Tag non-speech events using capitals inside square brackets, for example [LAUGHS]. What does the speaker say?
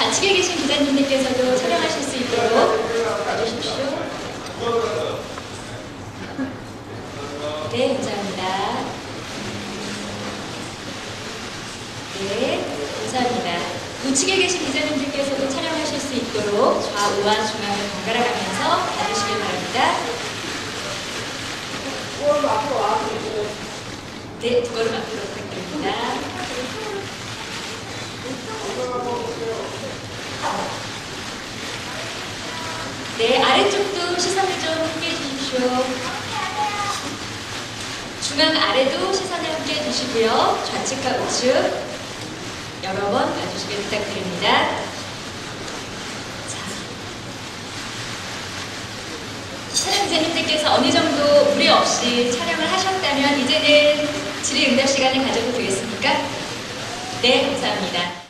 좌측에 계신 기자님들께서도 촬영하실 수 있도록 봐주십시오. [LAUGHS] 네, 감사합니다. 네, 감사합니다. 우측에 계신 기자님들께서도 촬영하실 수 있도록 좌우와 중앙을 번갈아 가면서 봐주시길 바랍니다. 두 걸음 앞으로 와. 네, 두 걸음 앞으로 부탁드립니다. 네, 아래쪽도 시선을 좀 함께 해주십시오. 중앙 아래도 시선을 함께 해주시고요. 좌측과 우측 여러 번 봐주시길 부탁드립니다. 기자님들께서 어느 정도 무리 없이 촬영을 하셨다면 이제는 질의응답 시간을 가져도 되겠습니까? 네, 감사합니다.